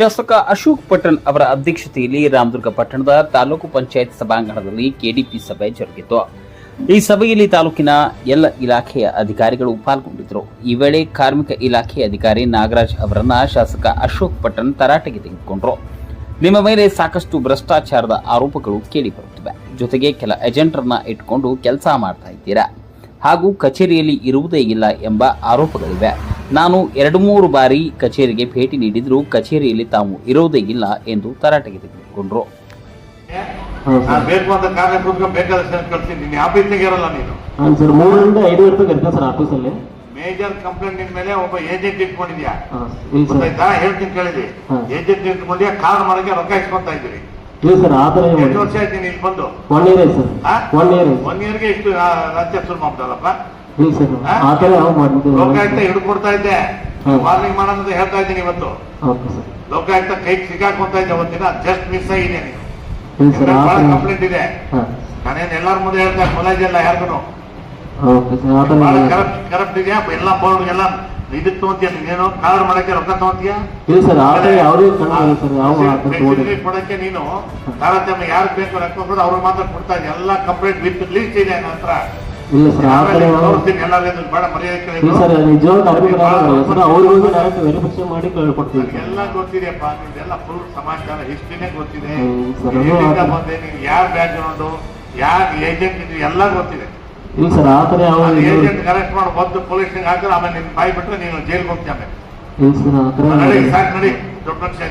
ಶಾಸಕ ಅಶೋಕ್ ಪಟ್ಟಣ್ ಅವರ ಅಧ್ಯಕ್ಷತೆಯಲ್ಲಿ ರಾಮದುರ್ಗ ಪಟ್ಟಣದ ತಾಲೂಕು ಪಂಚಾಯತ್ ಸಭಾಂಗಣದಲ್ಲಿ ಕೆಡಿಪಿ ಸಭೆ ಜರುಗಿತು. ಈ ಸಭೆಯಲ್ಲಿ ತಾಲೂಕಿನ ಎಲ್ಲ ಇಲಾಖೆಯ ಅಧಿಕಾರಿಗಳು ಪಾಲ್ಗೊಂಡಿದ್ದರು. ಈ ವೇಳೆ ಕಾರ್ಮಿಕ ಇಲಾಖೆ ಅಧಿಕಾರಿ ನಾಗರಾಜ್ ಅವರನ್ನ ಶಾಸಕ ಅಶೋಕ್ ಪಟ್ಟಣ್ ತರಾಟೆಗೆ ತೆಗೆದುಕೊಂಡರು. ನಿಮ್ಮ ಮೇಲೆ ಸಾಕಷ್ಟು ಭ್ರಷ್ಟಾಚಾರದ ಆರೋಪಗಳು ಕೇಳಿಬರುತ್ತಿವೆ. ಜೊತೆಗೆ ಕೆಲ ಏಜೆಂಟರನ್ನ ಇಟ್ಕೊಂಡು ಕೆಲಸ ಮಾಡ್ತಾ ಇದ್ದೀರಾ? ಹಾಗೂ ಕಚೇರಿಯಲ್ಲಿ ಇರುವುದೇ ಇಲ್ಲ ಎಂಬ ಆರೋಪಗಳಿವೆ. ನಾನು ಎರಡು ಮೂರು ಬಾರಿ ಕಚೇರಿಗೆ ಭೇಟಿ ನೀಡಿದರೂ ಕಚೇರಿಯಲ್ಲಿ ತಾವು ಇರೋದೇ ಇಲ್ಲ ಎಂದು ತರಾಟೆಗೆ ತೆಗೆದುಕೊಂಡ್ರು. ನಾನು ಸರ್. ಬೇಕು ಅಂತ ಕಾರ್ಯ ಕೂತ್ಕೊಂಡು ಬೇಕಾದಷ್ಟು ಕಳ್ತೀನಿ ನೀನು ಆಫೀಸ್ನಾಗ ಇರಲ್ಲ ನೀನು. ಹಾಂ ಸರ್ ಮೂರರಿಂದ ಸರ್ ಆಫೀಸಲ್ಲಿ? ಮೇಜರ್ ಕಂಪ್ಲೇಂಟ್ ನಿನ್ ಮೇಲೆ ಒಬ್ಬ ಏಜೆಂಟ್ ಇಟ್ಕೊಂಡಿದ್ಯಾ? ಹಾಂ ಇಲ್ಲ ಸರ್. ಗೊತ್ತಾಯ್ತಾ? ಹೇಳ್ತೀನಿ ಕೇಳಿದಿ ಹಾ. ಏಜೆಂಟ್ ಇಟ್ಕೊಂಡಿದ್ಯಾ? ಕಾರ್ ಮಾಡಕ್ಕೆ ರೊಕ್ಕ ಇಸ್ಕೊಂತಾ ಇದ್ದೀರಿ. ಇಲ್ಲ ಸರ್ ಆ ಥರ ಎಷ್ಟು ವರ್ಷ ಆಯ್ತು ನೀನು ಇಲ್ಲಿ ಬಂದು? One year sir. ಆ? ಒನ್ ಇಯರ್ ಒನ್ ಇಯರ್ಗೆ ಇಷ್ಟು ಆ, ರಾಜ್ಯ ಶುರು ಮಾಡ್ತಾರಪ್ಪ ಇಲ್ಲ ಸರ್ ಆ? ಆ ಥರ ಯಾವ ಮಾಡಿದ್ದು ಲೋಕಾಯುಕ್ತ ಹಿಡ್ಕೊಡ್ತಾ ಇದ್ದೆ. ವಾರ್ನಿಂಗ್ ಮಾಡೋದು ಹೇಳ್ತಾ ಇದ್ದೀನಿ ಇವತ್ತು. Okay sir. ಲೋಕಾಯುಕ್ತ ಕೈ ಸಿಕ್ಕಾಕೊಂತ ಇದ್ದೆ ಒಂದಿನ ಜಸ್ಟ್ ಮಿಸ್ ಆಗಿದೆ ಸರ್ ಬಹಳ ಕಂಪ್ಲೇಂಟ್ ಇದೆ. ನಾನೇನು ಎಲ್ಲಾರ ಮುಂದೆ ಹೇಳ್ತಾ ಕೊಲೇಜ್ ಎಲ್ಲ ಯಾರಿಗೂ ಓಕೆ ಸರ್. ಆ ಥರ ಬಹಳ ಕರಪ್ಟ್ ಕರಪ್ಟ್ ಇದೆಯಾ? ಎಲ್ಲ ಬೋರ್ಡ್ಗೆಲ್ಲ ಇದಕ್ಕೆ ತಗೊಂತೀಯ ನೀನು? ಕಾರ್ಡ್ ಮಾಡಕ್ಕೆ ರೊಕ್ಕ ತಗೊಂತೀಯ? ಇಲ್ಲ ಸರ್. ಯಾವುದೇ ಯಾವ ಕೊಡಕ್ಕೆ ನೀನು ತಾರತಮ್ಯ ಯಾರು ಬೇಕು ರೊಕ್ಕ ಕೊಡೋದು ಅವ್ರಿಗೆ ಮಾತ್ರ ಕೊಡ್ತಾ ಎಲ್ಲ ಕಂಪ್ಲೇಂಟ್ ವಿತ್ ಲೀಸ್ಟ್ ಇದೆ ನನ್ನ ಹತ್ರ. ಇಲ್ಲ ಸರ್ ಆ ಥರ ಯಾವ- ತೋರಿಸ್ತೀನಿ ಎಲ್ಲರಿಗೂ ಬೇಡ ಮರ್ಯಾದೆ ಇಲ್ಲ ಕೇಳಿದ್ರು ಸರ್ ನಿಜವಾದ ಕಾರ್ಮಿಕರಾಗಲ್ಲ ಸರ್ ಅವ್ರಿಗೂ ಡೈರೆಕ್ಟ್ ವೆರಿಫಿಕೇಶನ್ ಮಾಡಿ ಕೊಡ್ತೀವಿ ಎಲ್ಲ ಗೊತ್ತಿದೆಯಪ್ಪ ನಿಮ್ದೆಲ್ಲ ಫುಲ್ ಸಮಾಚಾರ ಹಿಸ್ಟ್ರಿನೇ ಗೊತ್ತಿದೆ. ಬಂದೆ ನೀನು ಯಾರ್ ಬ್ಯಾಕ್ ಗ್ರೌಂಡು ಯಾರ್ ಏಜೆಂಟ್ ಎಲ್ಲ ಗೊತ್ತಿದೆ. ಇಲ್ಲ ಸರ್ ಆ ಥರ ಯಾವ ಏಜೆಂಟ್ ಅರೆಸ್ಟ್ ಮಾಡಿ ಬಂದು ಹಾಕಿದ್ರೆ ಆಮೇಲೆ ಬಾಯಿ ನೀನು ಜೈಲ್ಗೆ ಹೋಗ್ತೀಯ ಆಮೇಲೆ. ಇಲ್ಲ ಸರ್ ಆ ಥರ ನಡಿ ಸಾಕು ನಡಿ ದೊಡ್ಡ ಮನುಷ್ಯ